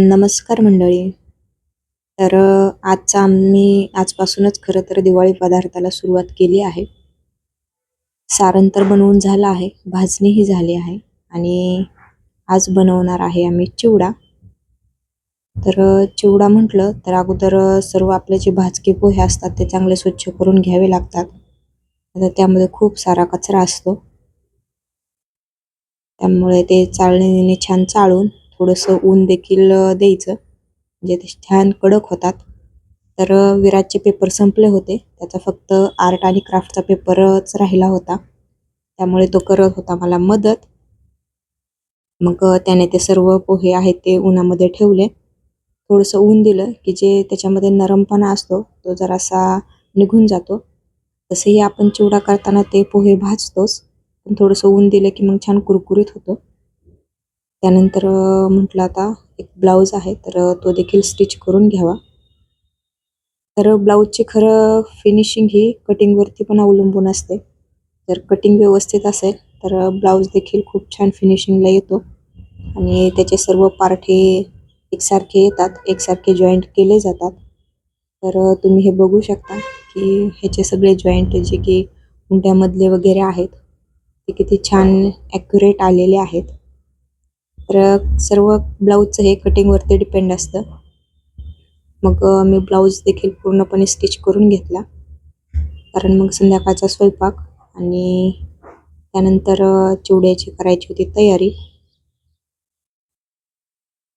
नमस्कार मंडळी. तर आजचा आम्ही आजपासूनच खरं तर दिवाळी पदार्थाला सुरुवात केली आहे. सारण तर बनवून झालं आहे भाजणीही झाली आहे आणि आज बनवणार आहे आम्ही चिवडा. तर चिवडा म्हटलं तर अगोदर सर्व आपले जे भाजके पोहे असतात ते चांगले स्वच्छ करून घ्यावे लागतात. आता त्यामध्ये खूप सारा कचरा असतो. त्यामुळे ते चाळणीने छान चाळून थोडंसं ऊन देखील द्यायचं. म्हणजे ते छान कडक होतात. तर विराटचे विराजचे पेपर संपले होते. त्याचा फक्त आर्ट आणि क्राफ्टचा पेपरच राहिला होता. त्यामुळे तो करत होता मला मदत. मग त्याने ते सर्व पोहे आहेत ते उन्हामध्ये ठेवले. थोडंसं ऊन दिलं की जे त्याच्यामध्ये नरमपणा असतो तो जरासा निघून जातो. तसंही आपण चिवडा करताना ते पोहे भाजतोच. पण थोडंसं ऊन दिलं की मग छान कुरकुरीत होतो. त्यानंतर म्हटलं आता एक ब्लाऊज आहे तर तो देखील स्टिच करून घ्यावा. तर ब्लाऊजची खरं फिनिशिंग ही कटिंगवरती पण अवलंबून असते. जर कटिंग व्यवस्थित असेल तर ब्लाऊज देखील खूप छान फिनिशिंगला येतो. आणि त्याचे सर्व पार्ट हे एकसारखे येतात एकसारखे जॉईंट केले जातात. तर तुम्ही हे बघू शकता की ह्याचे सगळे जॉईंट जे की उंट्यामधले वगैरे आहेत ते किती छान ॲक्युरेट आलेले आहेत. तर सर्व ब्लाऊजचं हे कटिंगवरती डिपेंड असतं. मग मी ब्लाऊज देखील पूर्णपणे स्टिच करून घेतला. कारण मग संध्याकाळचा स्वयंपाक आणि त्यानंतर चिवड्याची करायची होती तयारी.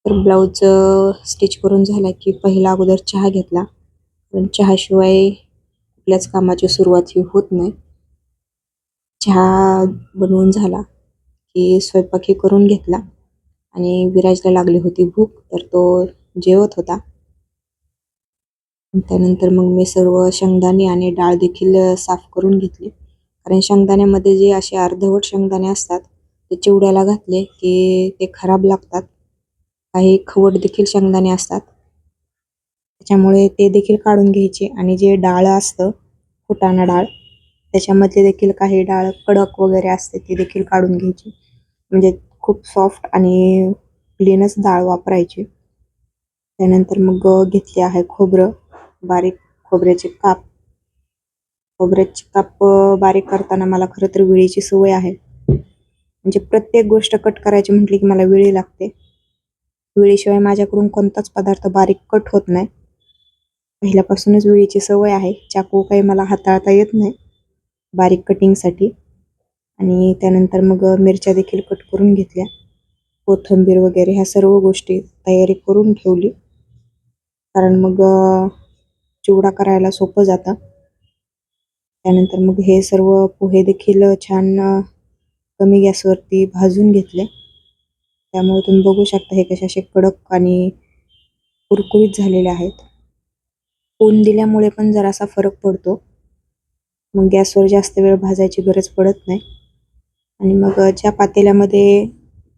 तर ब्लाऊज स्टिच करून झाला की पहिला अगोदर चहा घेतला. पण चहाशिवाय कुठल्याच कामाची सुरुवात ही होत नाही. चहा बनवून झाला की स्वयंपाकही करून घेतला. आणि विराजला लागली होती भूक तर तो जेवत होता. त्यानंतर मग मी सर्व शेंगदाणे आणि डाळ देखील साफ करून घेतली. कारण शेंगदाण्यामध्ये जे असे अर्धवट शेंगदाणे असतात ते चिवड्याला घातले की ते खराब लागतात. काही खवट देखील शेंगदाणे असतात. त्याच्यामुळे ते देखील काढून घ्यायचे. आणि जे डाळ असतं फुटाणा डाळ त्याच्यामध्ये देखील काही डाळ कडक वगैरे असते ती देखील काढून घ्यायची. म्हणजे खूप सॉफ्ट आणि प्लेनच डाळ वापरायची. त्यानंतर मग घेतले आहे खोबरं बारीक खोबऱ्याचे काप. खोबऱ्याचे काप बारीक करताना मला खरं तर वेळेची सवय आहे. म्हणजे प्रत्येक गोष्ट कट करायची म्हटली की मला वेळी लागते. वेळेशिवाय माझ्याकडून कोणताच पदार्थ बारीक कट होत नाही. पहिल्यापासूनच वेळेची सवय आहे. चाकू काही मला हाताळता येत नाही. बारीक कटिंगसाठी आणि त्यानंतर मग मिरच्या देखील कट करून घेतल्या. कोथिंबीर वगैरे ह्या सर्व गोष्टी तयारी करून ठेवली. कारण मग चिवडा करायला सोपं जातं. त्यानंतर मग हे सर्व पोहे देखील छान कमी गॅसवरती भाजून घेतले. त्यामुळे तुम्ही बघू शकता हे कसे असे कडक आणि कुरकुरीत झालेले आहेत. ऊन दिल्यामुळे पण जरासा फरक पडतो. मग गॅसवर जास्त वेळ भाजायची गरज पडत नाही. आणि मग ज्या पातेल्यामध्ये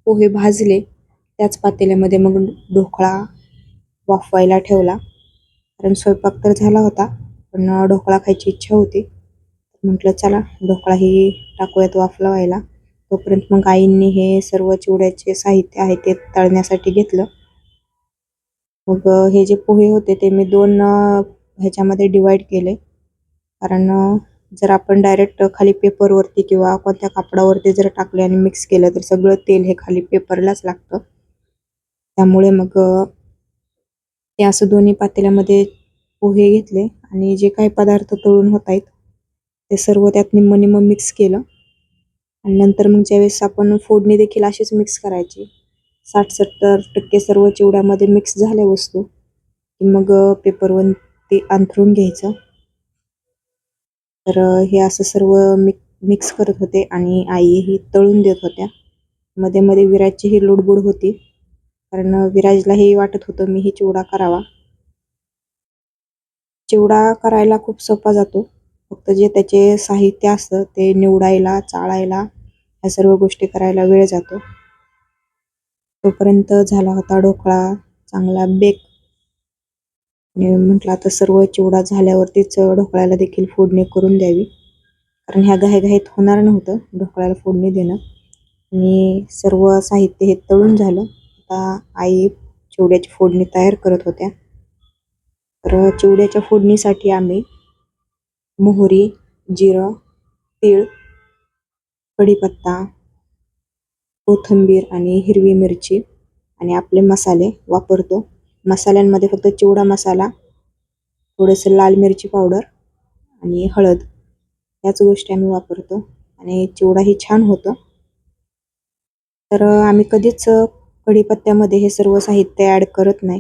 पोहे भाजले त्याच पातेल्यामध्ये मग ढोकळा वाफवायला ठेवला. कारण स्वयंपाक तर झाला होता पण ढोकळा खायची इच्छा होती. म्हटलं चला ढोकळाही टाकूयात वाफला व्हायला तोपर्यंत मग आईंनी हे सर्व चिवड्याचे साहित्य आहे ते तळण्यासाठी घेतलं. मग हे जे पोहे होते ते मी दोन ह्याच्यामध्ये डिवाइड केले. कारण जर आपण डायरेक्ट खाली पेपरवरती किंवा कोणत्या कापडावरती जर टाकले आणि मिक्स केलं तर सगळं तेल हे खाली पेपरलाच लागतं. त्यामुळे मग ते असं दोन्ही पातेल्यामध्ये पोहे घेतले आणि जे काही पदार्थ तळून होत आहेत ते सर्व त्यात निम्म निम्म मिक्स केलं. आणि नंतर मग ज्यावेळेस आपण फोडणी देखील अशीच मिक्स करायची साठ सत्तर टक्के सर्व चिवड्यामध्ये मिक्स झाल्या वस्तू मग पेपरवरती ते अंथरून घ्यायचं. तर हे असं सर्व मिक मिक्स करत होते आणि आईही तळून देत होत्या. मध्ये मध्ये विराजची ही लुडबुड होती. कारण विराजला हे वाटत होतं मीही चिवडा करावा. चिवडा करायला खूप सोपा जातो. फक्त जे त्याचे साहित्य असतं ते निवडायला चाळायला ह्या सर्व गोष्टी करायला वेळ जातो. तोपर्यंत झाला होता ढोकळा चांगला बेक आणि म्हटलं आता सर्व चिवडा झाल्यावरतीच ढोकळ्याला देखील फोडणी करून द्यावी. कारण ह्या घाईघाईत होणार नव्हतं ढोकळ्याला फोडणी देणं. आणि सर्व साहित्य हे तळून झालं. आता आई चिवड्याची फोडणी तयार करत होत्या. तर चिवड्याच्या फोडणीसाठी आम्ही मोहरी जिरं तीळ कढीपत्ता कोथिंबीर आणि हिरवी मिरची आणि आपले मसाले वापरतो. मसाल्यांमध्ये फक्त चिवडा मसाला थोडंसं लाल मिरची पावडर आणि हळद. याच गोष्टी आम्ही वापरतो आणि चिवडाही छान होतो. तर आम्ही कधीच कढीपत्त्यामध्ये हे सर्व साहित्य ॲड करत नाही.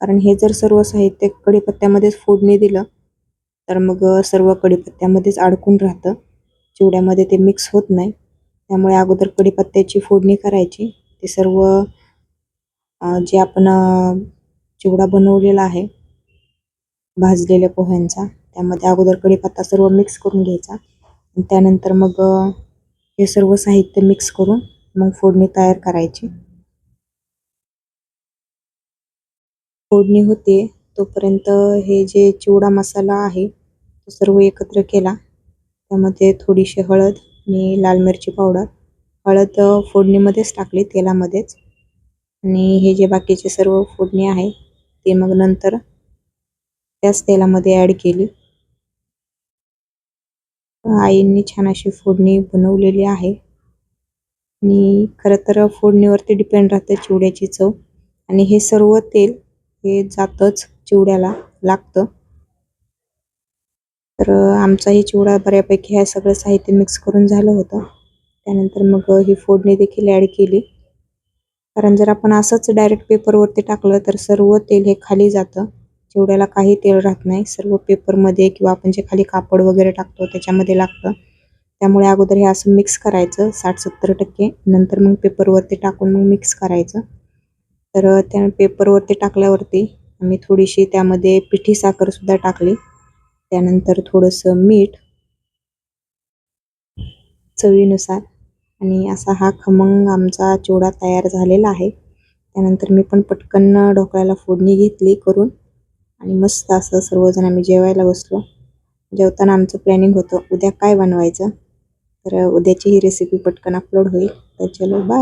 कारण हे जर सर्व साहित्य कढीपत्त्यामध्येच फोडणी दिलं तर मग सर्व कढीपत्त्यामध्येच अडकून राहतं. चिवड्यामध्ये ते मिक्स होत नाही. त्यामुळे अगोदर कढीपत्त्याची फोडणी करायची. ते सर्व जे आपण चिवडा बनवलेला आहे. भाजलेल्या पोह्यांचा. त्यामध्ये अगोदर कढीपत्ता सर्व मिक्स करून घ्यायचा. त्यानंतर मग हे सर्व साहित्य मिक्स करून मग फोडणी तयार करायची. फोडणी होते तोपर्यंत हे जे चिवडा मसाला आहे तो सर्व एकत्र केला. त्यामध्ये थोडीशी हळद आणि लाल मिरची पावडर. हळद फोडणीमध्येच टाकली तेलामध्येच. आणि हे जे बाकीचे सर्व फोडणी आहे ते मग नंतर त्याच तेलामध्ये ॲड केली. आईंनी छान अशी फोडणी बनवलेली आहे. आणि खरं तर फोडणीवरती डिपेंड राहते चिवड्याची चव. आणि हे सर्व तेल हे जातच चिवड्याला लागतं. तर आमचाही चिवडा बऱ्यापैकी ह्या सगळं साहित्य मिक्स करून झालं होतं. त्यानंतर मग ही फोडणी देखील ॲड केली. कारण जर आपण असंच डायरेक्ट पेपरवरती टाकलं तर सर्व तेल हे खाली जातं. चिवड्याला काही तेल राहत नाही सर्व पेपरमध्ये किंवा आपण जे खाली कापड वगैरे टाकतो त्याच्यामध्ये लागतं. त्यामुळे अगोदर हे असं मिक्स करायचं साठ सत्तर टक्के. नंतर मग पेपरवरती टाकून मग मिक्स करायचं. तर त्या पेपरवरती टाकल्यावरती आम्ही थोडीशी त्यामध्ये पिठी साखरसुद्धा टाकली. त्यानंतर थोडंसं मीठ चवीनुसार आणि असा हा खमंग आमचा चिवडा तयार झालेला आहे. त्यानंतर मी पण पटकन ढोकळ्याला फोडणी घेतली करून आणि मस्त असं सर्वजण आम्ही जेवायला बसलो. जेवताना आमचं प्लॅनिंग होतं उद्या काय बनवायचं? तर उद्याची ही रेसिपी पटकन अपलोड होईल. तर चलो बाय